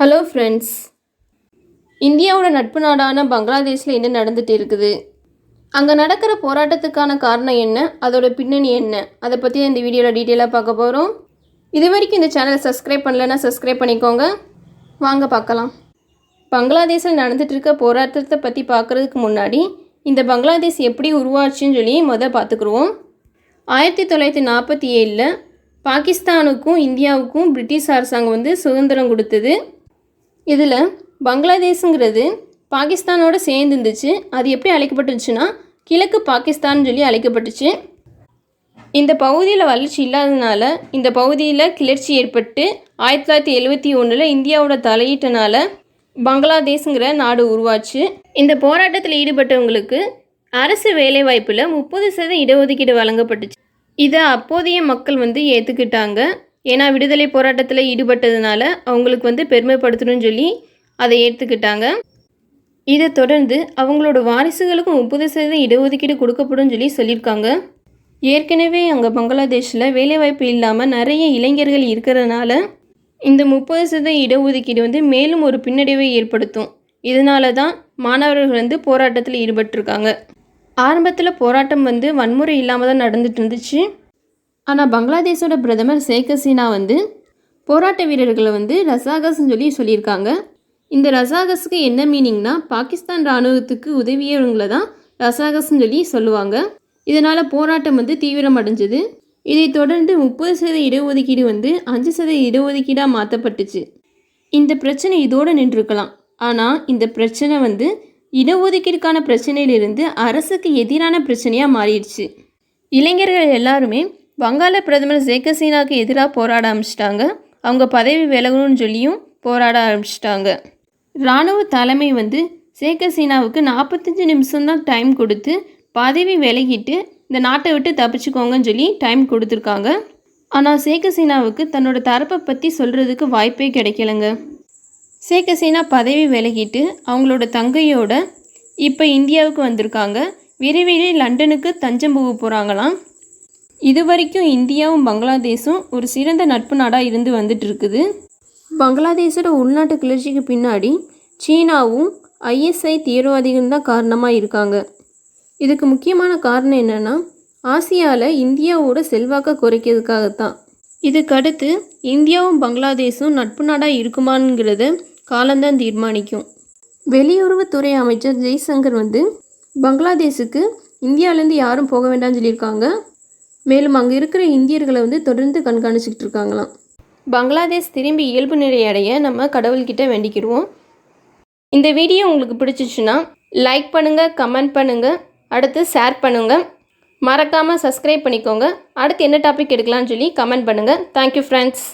Hello friends இந்தியாவோட நட்பு நாடான பங்களாதேஷில் என்ன நடந்துட்டு இருக்குது? அங்கே நடக்கிற போராட்டத்துக்கான காரணம் என்ன? அதோட பின்னணி என்ன? அதை பற்றி இந்த வீடியோவில் டீட்டெயிலாக பார்க்க போகிறோம் இது வரைக்கும் இந்த சேனலை சப்ஸ்கிரைப் பண்ணலைன்னா சப்ஸ்கிரைப் பண்ணிக்கோங்க. வாங்க பார்க்கலாம். பங்களாதேஷில் நடந்துட்டு இருக்க போராட்டத்தை பற்றி பார்க்குறதுக்கு முன்னாடி இந்த பங்களாதேஷ் எப்படி உருவாச்சுன்னு சொல்லி முதல் பார்த்துக்குருவோம். ஆயிரத்தி தொள்ளாயிரத்தி நாற்பத்தி ஏழில் பாகிஸ்தானுக்கும் இந்தியாவுக்கும் பிரிட்டிஷ் அரசாங்கம் வந்து சுதந்திரம் கொடுத்தது. இதில் பங்களாதேஷுங்கிறது பாகிஸ்தானோடு சேர்ந்து இருந்துச்சு அது எப்படி அழைக்கப்பட்டுச்சுன்னா கிழக்கு பாகிஸ்தான் சொல்லி அழைக்கப்பட்டுச்சு. இந்த பகுதியில் வளர்ச்சி இல்லாததுனால இந்த பகுதியில் கிளர்ச்சி ஏற்பட்டு ஆயிரத்தி தொள்ளாயிரத்தி எழுபத்தி ஒன்றில் இந்தியாவோட தலையீட்டனால பங்களாதேஷுங்கிற நாடு உருவாச்சு. இந்த போராட்டத்தில் ஈடுபட்டவங்களுக்கு அரசு வேலைவாய்ப்பில் முப்பது சதவீத இடஒதுக்கீடு வழங்கப்பட்டுச்சு. இதை அப்போதைய மக்கள் வந்து ஏற்றுக்கிட்டாங்க ஏன்னா விடுதலை போராட்டத்தில் ஈடுபட்டதுனால அவங்களுக்கு வந்து பெருமைப்படுத்தணும்னு சொல்லி அதை ஏற்றுக்கிட்டாங்க இதை தொடர்ந்து அவங்களோட வாரிசுகளுக்கும் முப்பது சதவீதம் இடஒதுக்கீடு கொடுக்கப்படும் சொல்லி சொல்லியிருக்காங்க. ஏற்கனவே அங்கே பங்களாதேஷில் வேலைவாய்ப்பு இல்லாமல் நிறைய இளைஞர்கள் இருக்கிறதுனால இந்த முப்பது சதவீத இடஒதுக்கீடு வந்து மேலும் ஒரு பின்னடைவை ஏற்படுத்தும். இதனால தான் மாணவர்கள் வந்து போராட்டத்தில் ஈடுபட்டிருக்காங்க. ஆரம்பத்தில் போராட்டம் வந்து வன்முறை இல்லாமல் தான் நடந்துட்டு இருந்துச்சு. ஆனால் பங்களாதேஷோட பிரதமர் ஷேக் ஹசீனா வந்து போராட்ட வீரர்களை வந்து ரசாகஸ்ன்னு சொல்லி சொல்லியிருக்காங்க. இந்த ரசாகஸுக்கு என்ன மீனிங்னா பாகிஸ்தான் இராணுவத்துக்கு உதவியவங்களை தான் ரசாகஸ்ன்னு சொல்லி சொல்லுவாங்க. இதனால் போராட்டம் வந்து தீவிரம் அடைஞ்சது இதைத் தொடர்ந்து முப்பது சதவீத இடஒதுக்கீடு வந்து அஞ்சு சதவீத இடஒதுக்கீடாக மாற்றப்பட்டுச்சு இந்த பிரச்சனை இதோடு நின்றுருக்கலாம். ஆனால் இந்த பிரச்சனை வந்து இடஒதுக்கீடுக்கான பிரச்சனையிலிருந்து அரசுக்கு எதிரான பிரச்சனையாக மாறிடுச்சு. இளைஞர்கள் எல்லாருமே வங்காள பிரதமர் ஷேக் ஹசீனாவுக்கு எதிராக போராட ஆரம்பிச்சிட்டாங்க. அவங்க பதவி விலகணும்னு சொல்லியும் போராட ஆரம்பிச்சிட்டாங்க. இராணுவ தலைமை வந்து ஷேக் ஹசீனாவுக்கு நாற்பத்தஞ்சு நிமிஷம்தான் டைம் கொடுத்து பதவி விலகிட்டு இந்த நாட்டை விட்டு தப்பிச்சுக்கோங்கன்னு சொல்லி டைம் கொடுத்துருக்காங்க. ஆனால் ஷேக் ஹசீனாவுக்கு தன்னோட தரப்பை பற்றி சொல்கிறதுக்கு வாய்ப்பே கிடைக்கலங்க. ஷேக் ஹசீனா பதவி விலகிட்டு அவங்களோட தங்கையோட இப்போ இந்தியாவுக்கு வந்திருக்காங்க. விரைவில் லண்டனுக்கு தஞ்சம் போக போகிறாங்களாம் இது வரைக்கும் இந்தியாவும் பங்களாதேஷும் ஒரு சிறந்த நட்பு நாடாக இருந்து வந்துட்டு இருக்குது பங்களாதேஷோட உள்நாட்டு கிளர்ச்சிக்கு பின்னாடி சீனாவும் ஐஎஸ்ஐ தீவிரவாதிகள் தான் காரணமாக இருக்காங்க. இதுக்கு முக்கியமான காரணம் என்னென்னா ஆசியாவில் இந்தியாவோட செல்வாக்கை குறைக்கிறதுக்காகத்தான். இதுக்கடுத்து இந்தியாவும் பங்களாதேஷும் நட்பு நாடாக இருக்குமாங்கிறத காலந்தான் தீர்மானிக்கும். வெளியுறவுத்துறை அமைச்சர் ஜெய்சங்கர் வந்து பங்களாதேஷுக்கு இந்தியாவிலேருந்து யாரும் போக வேண்டாம்னு சொல்லியிருக்காங்க. மேலும் அங்கே இருக்கிற இந்தியர்களை வந்து தொடர்ந்து கண்காணிச்சிக்கிட்டு இருக்காங்களாம். பங்களாதேஷ் திரும்பி இயல்பு நிலை அடைய நம்ம கடவுள்கிட்ட வேண்டிக்கிடுவோம். இந்த வீடியோ உங்களுக்கு பிடிச்சிச்சுன்னா லைக் பண்ணுங்கள் கமெண்ட் பண்ணுங்கள் அடுத்து ஷேர் பண்ணுங்கள் மறக்காமல் சப்ஸ்கிரைப் பண்ணிக்கோங்க. அடுத்து என்ன டாபிக் எடுக்கலாம்னு சொல்லி கமெண்ட் பண்ணுங்கள் தேங்க்யூ ஃப்ரெண்ட்ஸ்